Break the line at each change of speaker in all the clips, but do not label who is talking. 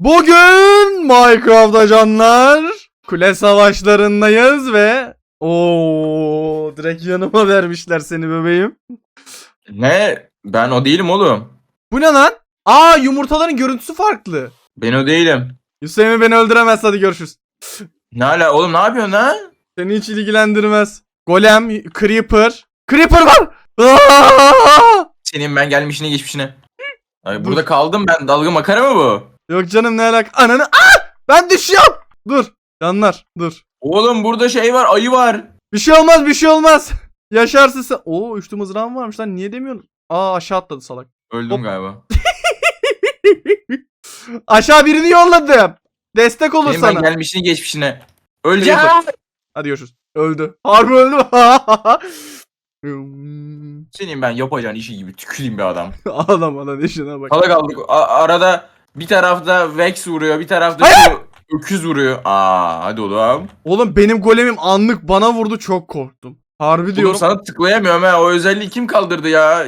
Bugün Minecraft'ta canlar kule savaşlarındayız ve o direkt yanıma vermişler seni bebeğim.
Ne? Ben o değilim oğlum.
Bu ne lan? Aa yumurtaların görüntüsü farklı.
Ben o değilim.
Hüseyin beni öldüremez hadi görüşürüz.
Ne hala oğlum ne yapıyorsun lan?
Seni hiç ilgilendirmez. Golem, Creeper. Creeper var! Aa!
Senin ben gelmişine geçmişine. Ay burada kaldım ben. Dalga makara mı bu?
Yok canım ne alaka? Ananı... Aa! Ben düşüyorum! Dur. Canlar dur.
Oğlum burada şey var ayı var.
Bir şey olmaz bir şey olmaz. Yaşarsın sen. Oo üçlü mızrağım varmış lan niye demiyorsun? Aa aşağı atladı salak.
Öldüm
Hop.
galiba.
Aşağı birini yolladım. Destek olur
Senin ben
sana.
gelmişine geçmişine. Öleceğim.
Hadi görüşürüz. Öldü. Harbi öldü.
Senin ben yapacağın işi gibi tüküreyim bir adam.
Ağlama lan işine bak.
Kala kaldık. A- arada bir tarafta Vex vuruyor, bir tarafta
Hayır!
şu öküz vuruyor. Aa hadi oğlum.
Oğlum benim golemim anlık bana vurdu çok korktum. Harbi
Oğlum
diyorum.
sana tıklayamıyorum ha. O özelliği kim kaldırdı ya?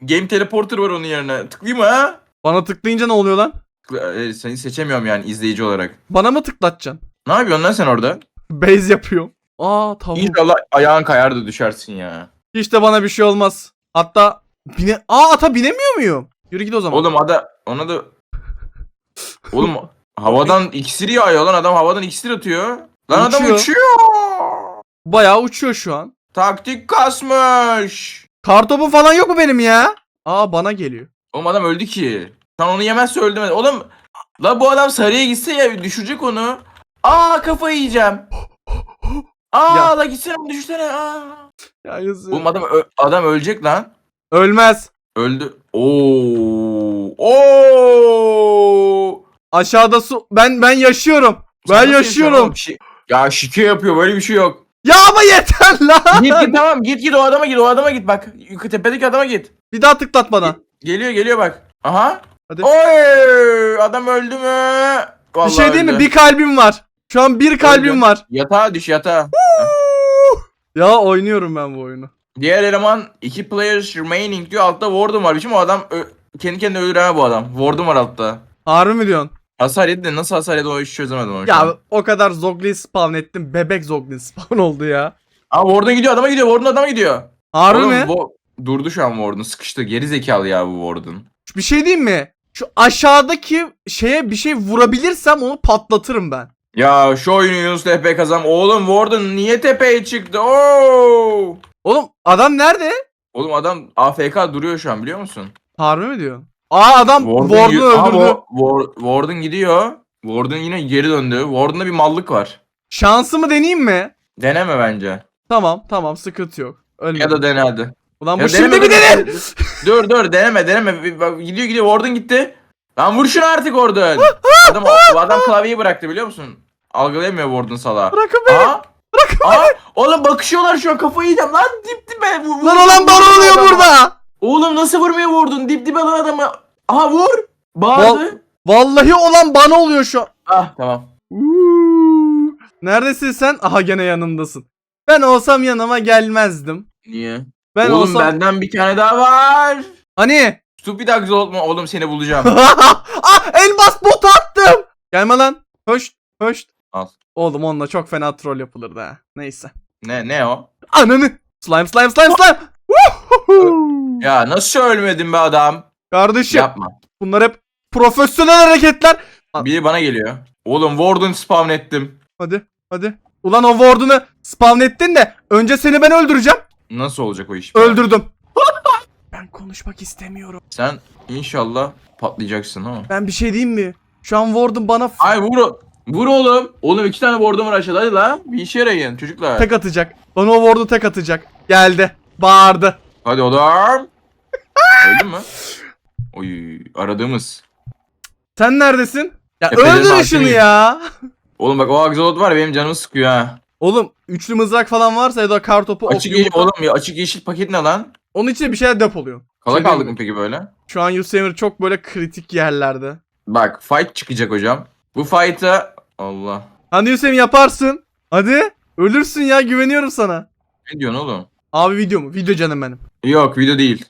Game teleporter var onun yerine. Tıklayayım mı ha?
Bana tıklayınca ne oluyor lan?
Tıkla- e, Seni seçemiyorum yani izleyici olarak.
Bana mı tıklatacaksın?
Ne yapıyorsun lan sen orada?
Base yapıyorum. Aa tavuk.
İnşallah ayağın kayar da düşersin ya.
Hiç de bana bir şey olmaz. Hatta bine... Aa ata binemiyor muyum? Yürü git o zaman.
Oğlum ada ona da Oğlum havadan iksir yağıyor lan adam havadan iksir atıyor. Lan adam
Uçuyor.
uçuyor.
Bayağı uçuyor şu an.
Taktik kasmış.
Kartopu falan yok mu benim ya? Aa bana geliyor.
Oğlum adam öldü ki. Sen onu yemezse öldü mü? Oğlum la bu adam sarıya gitse ya düşürecek onu. Aa kafayı yiyeceğim. Aa
Ya.
la gitsene düşsene. Aa.
Ya yazık.
Oğlum adam ö- adam ölecek lan.
Ölmez.
Öldü. Oo. Oo.
Aşağıda su. Ben ben yaşıyorum. Ben
yaşıyorsun
yaşıyorum.
Bir şey- Ya şike yapıyor böyle bir şey yok.
Ya ama yeter lan.
git git tamam git git o adama git o adama git bak. Yukarı tepedeki adama git.
Bir daha tıklat bana.
Geliyor geliyor bak. Aha.
Hadi.
Oy adam öldü mü? Vallahi
bir şey değil mi?
öldü.
Bir kalbim var. Şu an bir kalbim var.
Yatağa düş yatağa.
Ya oynuyorum ben bu oyunu.
Diğer eleman iki players remaining diyor altta Warden var. Biçim o adam ö- kendi kendine ölür ha bu adam. Warden var altta.
Harbi mi diyorsun?
Hasar yedi de nasıl hasar yedi o işi çözemedim
Ya o kadar Zoglin spawn ettim. Bebek Zoglin spawn oldu ya.
Aa Warden gidiyor adama gidiyor Warden adama gidiyor.
Harbi
Oğlum,
mi?
bu- durdu şu an Warden sıkıştı. Geri zekalı ya bu Warden.
Bir şey diyeyim mi? Şu aşağıdaki şeye bir şey vurabilirsem onu patlatırım ben.
Ya şu oyunu Yunus TP kazan. Oğlum Warden niye tepeye çıktı? Oo!
Oğlum adam nerede?
Oğlum adam AFK duruyor şu an biliyor musun?
Harbi mi diyorsun? Aa adam
Aa,
öldürdü.
Wa- War- Warden gidiyor. Warden yine geri döndü. Warden'da bir mallık var.
Şansımı deneyeyim mi?
Deneme bence.
Tamam tamam sıkıntı yok. Ölmedim.
Ya da dene hadi.
Ulan bu
Ya
şimdi bir denir.
dur dur deneme deneme. Gidiyor gidiyor Warden gitti. Lan vur şunu artık Warden. adam, o adam klavyeyi bıraktı biliyor musun? Algılayamıyor Warden salağı.
Bırakın beni.
Aa, aa, oğlum bakışıyorlar şu an kafayı yiyeceğim lan dip dibe.
Lan olan bana oluyor burada.
Oğlum nasıl vurmuyor Warden dip dibe lan adamı. Aha vur. Bağırdı.
Vallahi olan bana oluyor şu an.
Ah tamam.
Uuu. Neredesin sen? Aha gene yanımdasın. Ben olsam yanıma gelmezdim.
Niye?
Ben
oğlum
olsam...
benden bir tane daha var.
Hani?
Stupid Axolotl oğlum seni bulacağım.
ah elmas bot attım. Gelme lan. Hoş. Hoş.
Al.
Oğlum onunla çok fena troll yapılırdı ha. Neyse.
ne ne o?
Ananı. Slime slime slime slime.
Ya nasıl ölmedin be adam?
Kardeşim
Yapma.
bunlar hep profesyonel hareketler.
Biri bana geliyor. Oğlum Warden spawn ettim.
Hadi hadi. Ulan o Warden'ı spawn ettin de önce seni ben öldüreceğim.
Nasıl olacak o iş?
Öldürdüm. ben konuşmak istemiyorum.
Sen inşallah patlayacaksın ama.
Ben bir şey diyeyim mi? Şu an Warden bana f-
Ay vur. Vur oğlum. Oğlum iki tane Warden var aşağıda hadi la. Bir işe yarayın çocuklar.
tek atacak. Bana o Ward'u tek atacak. Geldi. Bağırdı.
Hadi oğlum. Öldün mü? Oy aradığımız.
Sen neredesin? Ya
Tepelerin
öldür şunu ya.
Oğlum bak o Axolot var ya benim canımı sıkıyor ha.
Oğlum üçlü mızrak falan varsa ya da kar topu ok,
Açık yeşil
yumurta-
oğlum ya açık yeşil paket ne lan?
Onun içinde bir şeyler depoluyor.
Kala
Şey
kaldık mı peki böyle?
Şu an Yusemir çok böyle kritik yerlerde.
Bak fight çıkacak hocam. Bu fight'a Allah.
Hadi Yusemir yaparsın. Hadi. Ölürsün ya güveniyorum sana.
Ne diyorsun oğlum?
Abi video mu? Video canım benim.
Yok video değil.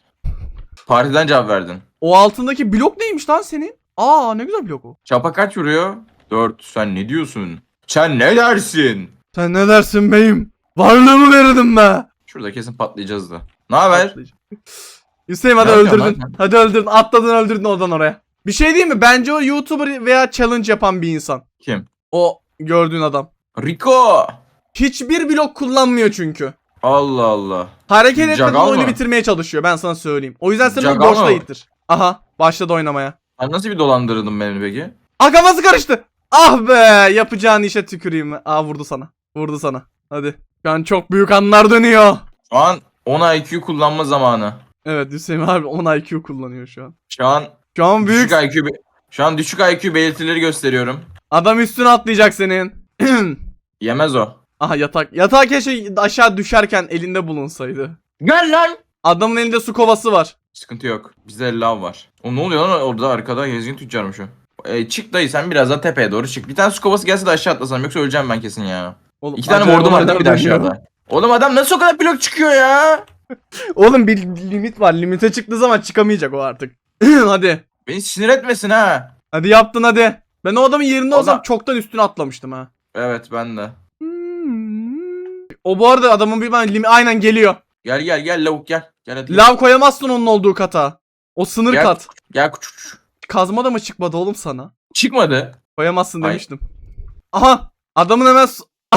Partiden cevap verdin.
O altındaki blok neymiş lan senin? Aa ne güzel blok o.
Çapa kaç vuruyor? 4. Sen ne diyorsun? Sen ne dersin?
Sen ne dersin beyim? Varlığımı verirdim be.
Şurada kesin patlayacağız da. Ne haber?
Hüseyin hadi
Ne yapıyorsun
öldürdün.
lan?
Hadi öldürdün. Atladın öldürdün oradan oraya. Bir şey değil mi? Bence o YouTuber veya challenge yapan bir insan.
Kim?
O gördüğün adam.
Rico.
Hiçbir blok kullanmıyor çünkü.
Allah Allah.
Hareket etmeden
Jagal
oyunu
mı?
bitirmeye çalışıyor. Ben sana söyleyeyim. O yüzden sen onu
Jagal
boşta
mı?
ittir. Aha başladı oynamaya.
Sen nasıl bir dolandırırdın beni peki?
Ah kafası karıştı. Ah be yapacağın işe tüküreyim. Aa vurdu sana. Vurdu sana. Hadi. Şu an çok büyük anlar dönüyor.
Şu an 10 IQ kullanma zamanı.
Evet Hüseyin abi 10 IQ kullanıyor şu an.
Şu an
Şu an büyük.
düşük IQ be- şu an düşük IQ belirtileri gösteriyorum.
Adam üstüne atlayacak senin.
Yemez o.
Aha yatak. Yatak keşke aşağı düşerken elinde bulunsaydı.
Gel lan.
Adamın elinde su kovası var.
Sıkıntı yok. Bizde lav var. O ne oluyor lan orada arkada gezgin tüccarmış o. E, çık dayı sen biraz daha tepeye doğru çık. Bir tane su kovası gelse de aşağı atlasam yoksa öleceğim ben kesin ya.
Oğlum,
İki tane mordum var değil mi bir de aşağıda? Oğlum adam nasıl o kadar blok çıkıyor ya?
Oğlum bir limit var. Limite çıktığı zaman çıkamayacak o artık. hadi.
Beni sinir etmesin ha.
Hadi yaptın hadi. Ben o adamın yerinde
O
olsam
da-
çoktan üstüne atlamıştım ha.
Evet ben de.
O bu arada adamın bir ben aynen geliyor.
Gel gel gel lavuk gel. Gel hadi.
Lav koyamazsın onun olduğu kata. O sınır
Gel.
kat.
Gel kuç.
Kazma da mı çıkmadı oğlum sana?
Çıkmadı.
Koyamazsın
Ay.
demiştim. Aha! Adamın hemen su-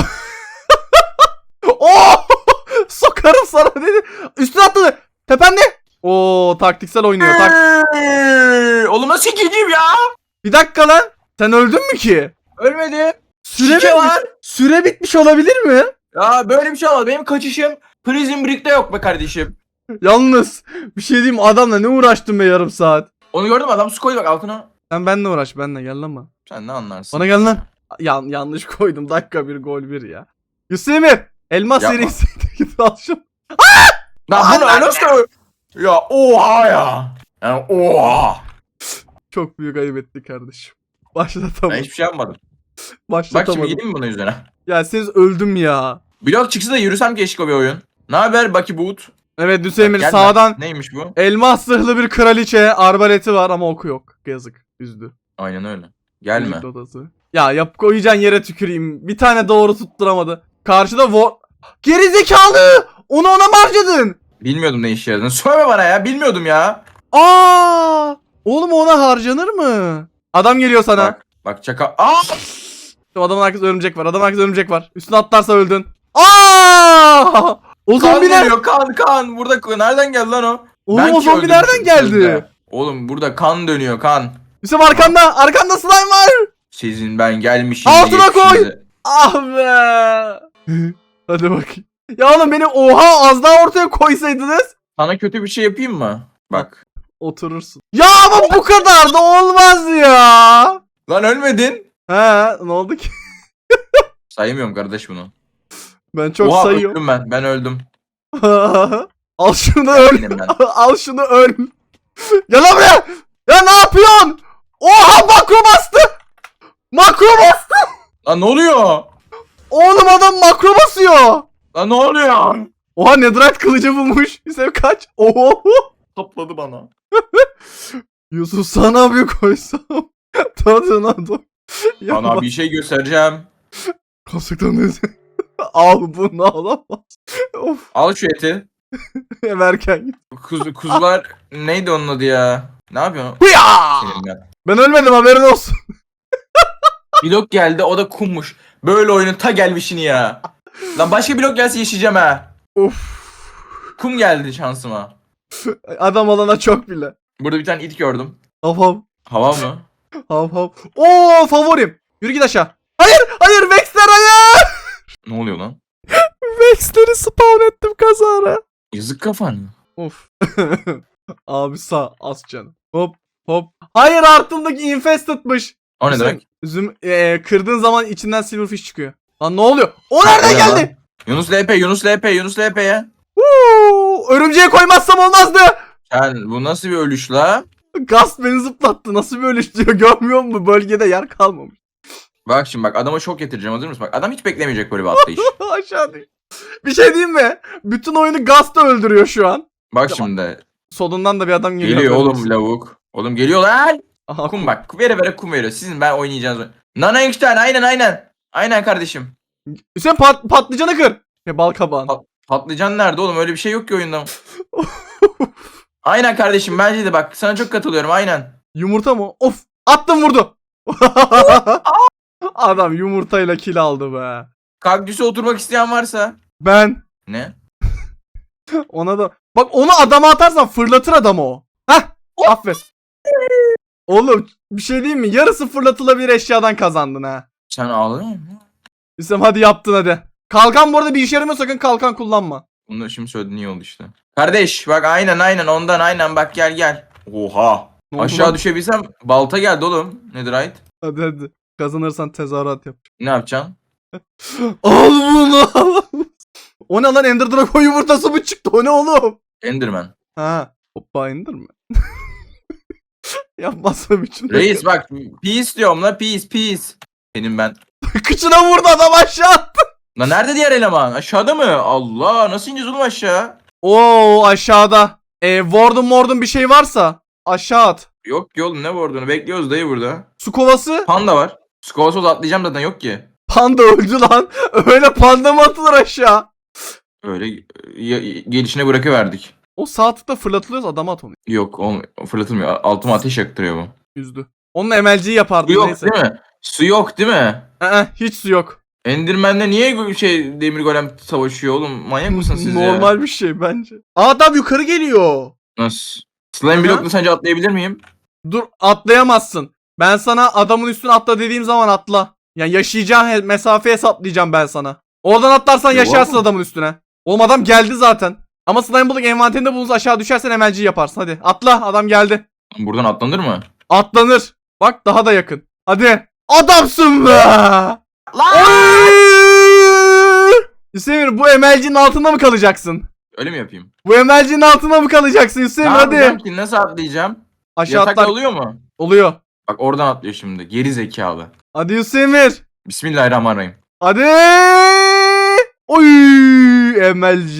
Oh! Sokarım sana dedi. Üstüne atladı. Tepende. Oo taktiksel oynuyor. Tak
Eee, Oğlum nasıl ikinciyim ya?
bir dakika lan. Sen öldün mü ki?
Ölmedim.
Süre
Şike
bitmiş.
var.
Süre bitmiş olabilir mi?
Ya böyle bir şey olmaz. Benim kaçışım Prison Break'te yok be kardeşim.
Yalnız bir şey diyeyim adamla ne uğraştım be yarım saat.
Onu gördün mü? Adam su koydu bak altına.
Sen benimle uğraş benimle gel lan bana.
Sen ne anlarsın?
Bana gel lan. Yan, yanlış koydum. Dakika bir gol bir ya. Hüseyin elmas
Yapma.
serisi git al şunu.
Lan bunu
Anne.
nasıl? Ya oha ya. Yani oha.
Çok büyük ayıp ettik kardeşim.
Ben
Başlatamam.
hiçbir şey yapmadım. Bak şimdi
Başlatamadım.
gideyim mi bunun yüzüne?
Ya siz öldüm ya.
Blok çıksa da yürüsem keşke bir oyun. Ne haber Bucky Boot?
Evet Hüseyin sağdan.
Neymiş bu?
elmas zırhlı bir kraliçe arbaleti var ama oku yok. Yazık. Üzdü.
Aynen öyle. Gelme.
Odası. Ya yap koyacağın yere tüküreyim. Bir tane doğru tutturamadı. Karşıda vo... Geri zekalı! Onu ona mı harcadın?
Bilmiyordum ne işe yaradığını. Söyleme bana ya. Bilmiyordum ya.
Aa! Oğlum ona harcanır mı? Adam geliyor sana.
Bak. Bak çaka. Aa!
Adamın arkasında örümcek var. Adamın arkasında örümcek var. Üstüne atlarsa öldün. Aa! O
Kan
zombiler.
geliyor kan kan. Burada nereden geldi lan o?
Oğlum
Ben
o
ki
zombi nereden geldi?
sözde. Oğlum burada kan dönüyor kan.
Hüseyin arkanda. Arkanda slime var.
Sizin ben gelmişim.
Altına
diye
koy.
size-
Ah be. Hadi bakayım. Ya oğlum beni oha az daha ortaya koysaydınız.
Sana kötü bir şey yapayım mı? Bak.
Oturursun. Ya ama bu kadar da olmaz ya.
Lan ölmedin.
He ne oldu ki?
Saymıyorum kardeş bunu.
Ben çok
Oha
sayıyorum.
öldüm ben. Ben öldüm.
Al şunu öl.
Benim ben.
Al şunu öl. Gel lan buraya. Ya ne yapıyorsun? Oha makro bastı. Makro bastı.
Lan ne oluyor?
Oğlum adam makro basıyor.
Lan ne oluyor?
Oha netherite kılıcı bulmuş. Hüseyin kaç. Oho.
Topladı bana.
Yusuf sana bir koysam. Tadına doy.
Bana bir şey göstereceğim.
Kasıktan neyse. Al bunu alamaz. of.
Al şu eti.
Hem erken git.
Kuz, kuzular neydi onun adı ya? Ne yapıyorsun?
Hıya!
Ben.
Ölmedim haberin olsun.
Blok geldi o da kummuş. Böyle oyunun ta gelmişini ya. Lan başka blok gelse yaşayacağım ha.
Of.
Kum geldi şansıma.
Adam alana çok bile.
Burada bir tane it gördüm.
Hav.
Hava mı?
Hav hav. Oo favorim. Yürü git aşağı. Hayır hayır Vexler hayır.
Ne oluyor lan?
Vexler'i spawn ettim kazara.
Yazık kafan.
Of. Abi sağ az canım. Hop hop. Hayır altındaki infested'mış.
O ne demek?
Üzüm eee, kırdığın zaman içinden silverfish çıkıyor. Lan ne oluyor? O nereden
lan?
geldi?
Yunus LP, Yunus LP, Yunus LP ya.
Huu, örümceğe koymazsam olmazdı.
Sen bu nasıl bir ölüş la?
Gast beni zıplattı. Nasıl böyle diyor görmüyor musun? Bölgede yer kalmamış.
Bak şimdi bak adama şok getireceğim hazır mısın? Bak adam hiç beklemeyecek böyle bir atlayış.
Aşağı değil. Bir şey diyeyim mi? Bütün oyunu Gast öldürüyor şu an.
Bak şimdi.
Solundan da bir adam geliyor.
Geliyor oğlum lavuk. Oğlum geliyor lan.
Aha,
Kum bak. Vere vere kum veriyor. Sizin ben oynayacağınız oyun. Nana Einstein aynen aynen. Aynen kardeşim.
Hüseyin pat, patlıcanı kır. Ya bal kabağın.
Pat- Patlıcan nerede oğlum? Öyle bir şey yok ki oyunda. aynen kardeşim bence de bak sana çok katılıyorum aynen.
Yumurta mı? Of! Attım vurdu. Adam yumurtayla kill aldı be.
Kaktüse oturmak isteyen varsa.
Ben
Ne?
ona da... Bak onu adama atarsan fırlatır adamı o. Hah! Aferin. Oğlum bir şey diyeyim mi? Yarısı fırlatılabilir eşyadan kazandın ha.
Sen ağlıyor musun?
Hüseyin hadi yaptın hadi. Kalkan bu arada bir işe yaramıyor sakın kalkan kullanma.
Bunu da şimdi söyledin iyi oldu işte. Kardeş bak aynen aynen ondan aynen bak gel gel. Oha.
Ne oldu
Aşağı
lan?
düşebilsem balta geldi oğlum. Nedir ait?
Hadi hadi. Kazanırsan tezahürat yap.
Ne yapacaksın?
Al bunu. O ne lan Ender Dragon yumurtası mı çıktı? O ne oğlum?
Enderman.
Ha. Hoppa Ender mi? Yapmazsa bütün.
Reis bak peace diyorum la peace peace. Senin ben.
Kıçına vurdu adam aşağı attı.
Lan nerede diğer eleman? Aşağıda mı? Allah nasıl ineceğiz oğlum aşağı?
Oo aşağıda. E, Warden Mordun bir şey varsa aşağı at.
Yok ki oğlum ne vurduğunu bekliyoruz dayı burada.
Su kovası.
Panda var. Skovasol atlayacağım zaten yok ki.
Panda öldü lan. Öyle panda mı atılır aşağı?
Öyle ya- gelişine bırakıverdik.
O sağ tıkla fırlatılıyorsa adama at onu.
Yok oğlum fırlatılmıyor. Altıma ateş yaktırıyor bu.
Üzdü. Onun MLG'yi yapardı
Su yok
neyse.
değil mi? Su yok değil mi?
Ee, hiç su yok.
Enderman'le niye şey demir golem savaşıyor oğlum? Manyak mısın siz ya?
Normal bir şey bence. Adam yukarı geliyor.
Nasıl? Slime
Aha.
blokla sence atlayabilir miyim?
Dur atlayamazsın. Ben sana adamın üstüne atla dediğim zaman atla. Yani yaşayacağın he- mesafe hesaplayacağım ben sana. Oradan atlarsan
Yok.
yaşarsın adamın üstüne. Oğlum adam geldi zaten. Ama slime block envanterinde bulunsa aşağı düşersen MLG yaparsın. Hadi atla adam geldi.
Buradan atlanır mı?
Atlanır. Bak daha da yakın. Hadi. Adamsın be. Oy! Hüseyin bu MLG'nin altında mı kalacaksın?
Öyle mi yapayım?
Bu MLG'nin altında mı kalacaksın Hüseyin
ne
hadi.
yapacağım ki? Nasıl atlayacağım?
Aşağı
Yatakta
atlar.
oluyor mu?
Oluyor.
Bak oradan atlıyor şimdi. Geri zekalı.
Hadi Hüseyin.
Bismillahirrahmanirrahim.
Hadi. Oy MLG.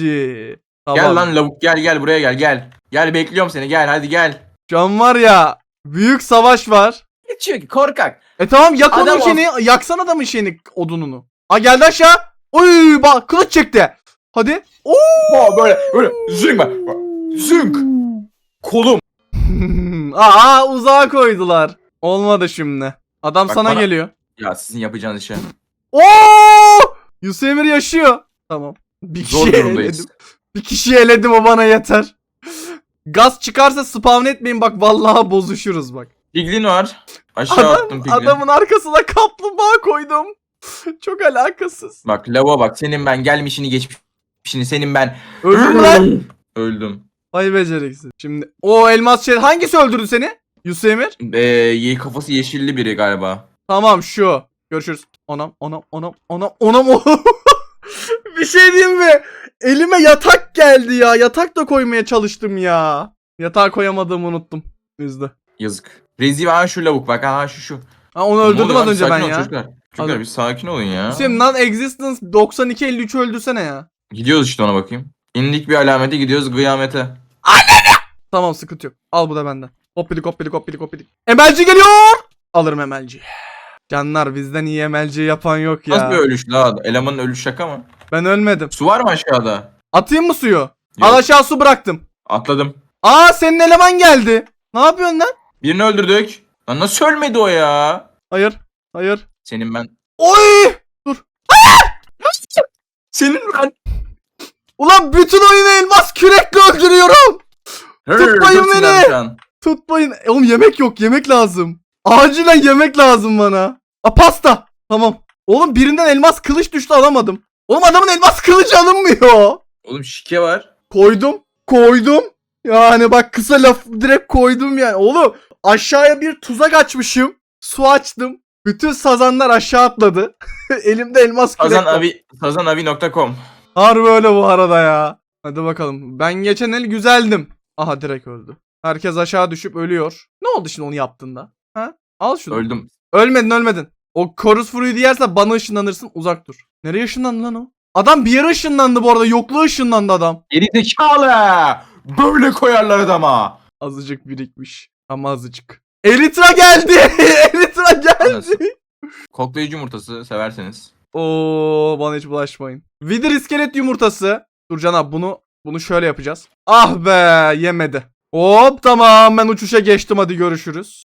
Tamam.
Gel lan lavuk gel gel buraya gel gel. Gel bekliyorum seni gel hadi gel.
Şu an var ya büyük savaş var.
Geçiyor ki korkak.
E tamam yak
Adam
onun şeyini. Yaksan adamın şeyini odununu. Ha geldi aşağı. Oy bak kılıç çekti. Hadi. Oo.
Aa, böyle böyle zünk bak. Zünk. Kolum.
Aa uzağa koydular. Olmadı şimdi. Adam
Bak
sana
bana-
geliyor.
Ya sizin yapacağınız işe.
Oo! Yusemir yaşıyor. Tamam. Bir
Zor
kişi
durumdayız.
eledim. Bir kişi eledim o bana yeter. Gaz çıkarsa spawn etmeyin bak vallahi bozuşuruz bak.
Piglin var. Aşağı
Adam,
attım piglin.
adamın arkasına kaplumbağa koydum. Çok alakasız.
Bak lava bak senin ben gelmişini geçmişini senin ben.
Öldün mü lan?
Öldüm.
Ay beceriksiz. Şimdi o elmas şey hangisi öldürdü seni? Yusemir?
Ee, ye- kafası yeşilli biri galiba.
Tamam şu. Görüşürüz. Onam onam onam onam onam bir şey diyeyim mi? Elime yatak geldi ya. Yatak da koymaya çalıştım ya. Yatağa koyamadığımı unuttum. Üzdü.
Yazık. Rezi aha şu lavuk bak aha şu şu.
Ha onu öldürdüm az önce ben ya.
Çocuklar, çocuklar
Hadi.
bir sakin olun ya.
Şimdi non existence 92 53 öldürsene ya.
Gidiyoruz işte ona bakayım. İndik bir alamete gidiyoruz kıyamete.
Tamam sıkıntı yok. Al bu da benden. Hoppidik hoppidik hoppidik hoppidik. MLG geliyor. Alırım MLG. Canlar bizden iyi MLG yapan yok ya.
Nasıl bir ölüş la? Elemanın ölüş şaka mı?
Ben ölmedim.
Su var mı aşağıda?
Atayım mı suyu?
Yok.
Al aşağı su bıraktım.
Atladım.
Aa senin eleman geldi. Ne yapıyorsun lan?
Birini öldürdük. Lan nasıl ölmedi o ya?
Hayır. Hayır.
Senin ben.
Oy!
Senin ben.
Ulan bütün oyunu elmas kürekle öldürüyorum. Tutmayın
çok
beni.
sinirlendim şu an.
Tutmayın. E, Oğlum yemek yok. Yemek lazım. Acilen yemek lazım bana. A pasta. Tamam. Oğlum birinden elmas kılıç düştü alamadım. Oğlum adamın elmas kılıcı alınmıyor.
Oğlum şike var.
Koydum. Koydum. Yani bak kısa laf direkt koydum yani. Oğlum aşağıya bir tuzak açmışım. Su açtım. Bütün sazanlar aşağı atladı. Elimde elmas kürek var.
Sazanavi, sazanavi.com
Harbi öyle bu arada ya. Hadi bakalım. Ben geçen el güzeldim. Aha direkt öldü. Herkes aşağı düşüp ölüyor. Ne oldu şimdi onu yaptığında? Ha? Al şunu.
Öldüm.
Ölmedin ölmedin. O Chorus Fruit'u yersen bana ışınlanırsın uzak dur. Nereye ışınlandı lan o? Adam bir yere ışınlandı bu arada. Yokluğa ışınlandı adam.
Geri zekalı. Böyle koyarlar adama.
Azıcık birikmiş. Ama azıcık. Elitra geldi. Elitra geldi.
Koklayıcı yumurtası severseniz.
Oo bana hiç bulaşmayın. Vidir iskelet yumurtası. Dur Can abi bunu bunu şöyle yapacağız. Ah be yemedi. Hop tamam ben uçuşa geçtim hadi görüşürüz.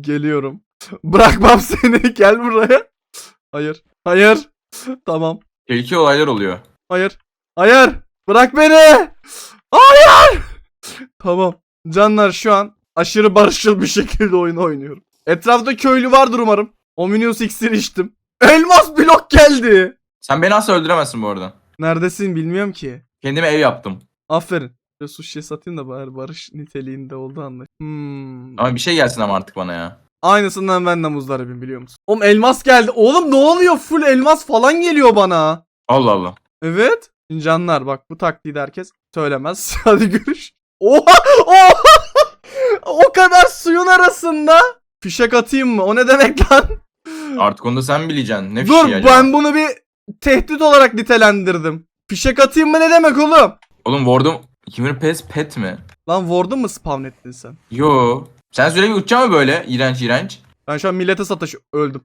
Geliyorum. Bırakmam seni gel buraya. Hayır. Hayır. Tamam.
Tehlikeli olaylar oluyor.
Hayır. Hayır. Bırak beni. Hayır. Tamam. Canlar şu an aşırı barışçıl bir şekilde oyunu oynuyorum. Etrafta köylü vardır umarım. Omnius iksiri içtim. Elmas blok geldi.
Sen beni asla öldüremezsin bu arada.
Neredesin bilmiyorum ki.
Kendime ev yaptım.
Aferin. Şöyle sushi satayım da bari barış niteliğinde oldu anlaş. Hmm.
Ama bir şey gelsin ama artık bana ya.
Aynısından ben de muzdaribim biliyor musun? Oğlum elmas geldi. Oğlum ne oluyor? Full elmas falan geliyor bana.
Allah Allah.
Evet. Canlar bak bu taktiği de herkes söylemez. Hadi görüş. Oha! Oha! O kadar suyun arasında. Fişek atayım mı? O ne demek lan?
Artık onu da sen bileceksin. Ne
Dur
fişeği acaba?
ben bunu bir tehdit olarak nitelendirdim. Fişek atayım mı ne demek oğlum?
Oğlum Ward'um kimin pes pet mi?
Lan Ward'u mu spawn ettin sen?
Yo. Sen sürekli uçacaksın mı böyle? İğrenç iğrenç.
Ben şu an millete sataş öldüm.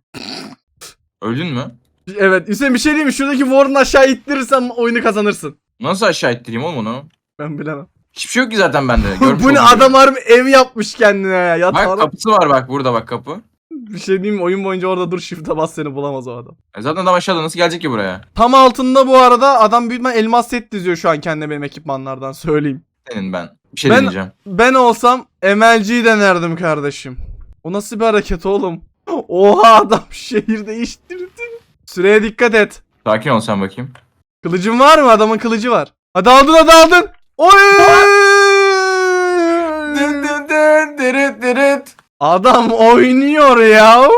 Öldün mü?
Evet Hüseyin bir şey diyeyim mi? Şuradaki Warren'ı aşağı ittirirsem oyunu kazanırsın.
Nasıl aşağı ittireyim oğlum onu?
Ben bilemem.
Hiçbir şey yok ki zaten bende. Görmüş
Bu ne
gibi.
adam harbi ev yapmış kendine ya.
Bak
Yatağına...
kapısı var bak burada bak kapı.
Bir şey diyeyim mi? Oyun boyunca orada dur shift'e bas seni bulamaz o adam.
E zaten adam aşağıda nasıl gelecek ki buraya?
Tam altında bu arada adam büyük ihtimal elmas set diziyor şu an kendine benim ekipmanlardan söyleyeyim.
Senin ben. Bir şey
Ben-
deneyeceğim.
Ben olsam MLG'yi denerdim kardeşim. O nasıl bir hareket oğlum? Oha adam şehir değiştirdi. Süreye dikkat et.
Sakin ol sen bakayım.
Kılıcın var mı? Adamın kılıcı var. Hadi aldın hadi aldın. Oy!
Dın dın dın, dırıt dırıt.
Adam oynuyor ya.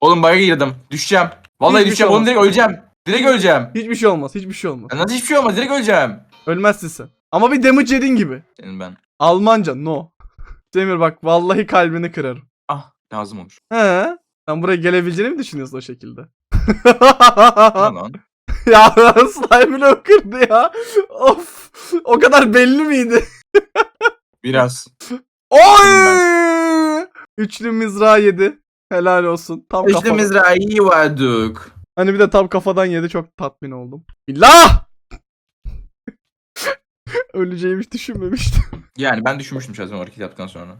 Oğlum bug'a girdim. Düşeceğim. Vallahi
Hiçbir
düşeceğim.
şey
Oğlum direkt öleceğim. Direkt öleceğim.
Hiçbir şey olmaz. Hiçbir şey olmaz.
Ya Nasıl hiçbir şey olmaz. Direkt öleceğim.
Ölmezsin sen. Ama bir damage yedin gibi.
Senin ben.
Almanca no. Demir bak vallahi kalbini kırarım.
Ah lazım olur.
He? Sen buraya gelebileceğini mi düşünüyorsun o şekilde?
Ne lan?
ya slime bile kırdı ya. Of. O kadar belli miydi?
Biraz.
Oy! Üçlü mızrağı yedi. Helal olsun. Tam
İşte
kafadan.
mızrağı iyi vardık.
Hani bir de tam kafadan yedi çok tatmin oldum. Billah! Öleceğimi hiç düşünmemiştim.
Yani ben düşünmüştüm şahsen o hareket yaptıktan sonra.